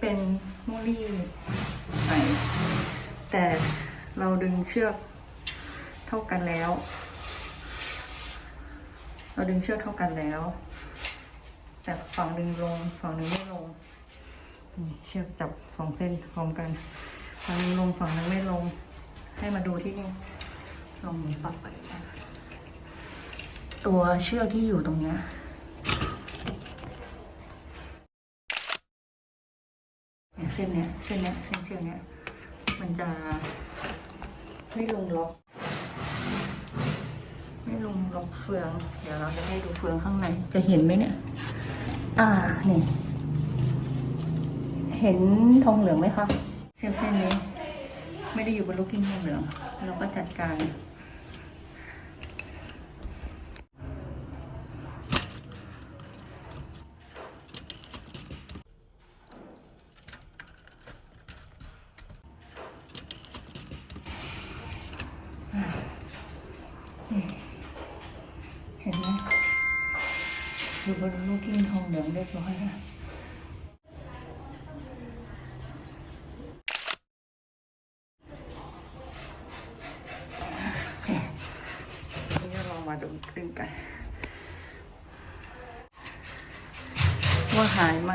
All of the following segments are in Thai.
เป็นมูลี่ใหม่แต่เราดึงเชือกเท่ากันแล้ว เราดึงเชือกเท่ากันแล้ว แต่ฝั่งหนึ่งลงฝั่งหนึ่งไม่ลงนี่เชือกจับสองเส้นพร้อมกันฝั่งหนึงลงฝั่งหนึงไม่ลง ให้มาดูที่นี่ลองปักไปกันตัวเชือกที่อยู่ตรงเนี้ย เนี่ยเส้นเนี้ยเส้นเนี้ยเส้นเชือกเนี้ยมันจะไม่ลงล็อก ไม่ลงล็อกเฟือง เดี๋ยวเราจะให้ดูเฟืองข้างในจะเห็นไหมเนี่ย อ่านี่เห็นทองเหลืองไหมคะเส้นเส้นนี้ ไม่ได้อยู่บนลูกกิ้งทองเหลืองเราก็จัดการ เห็นไหม อยู่บนลูกกิ้งทองเหลืองเรียบร้อยแล้วเคนี่ก็ลองมาดูขึ้นกัน ว่าหายไหม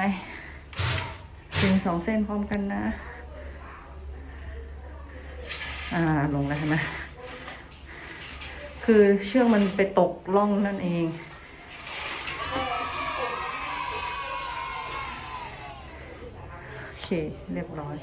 ถึงสองเส้นพร้อมกันนะ อ่าลงแล้วนไหมคือเชือกมันไปตกล่องนั่นเอง โอเค เรียบร้อย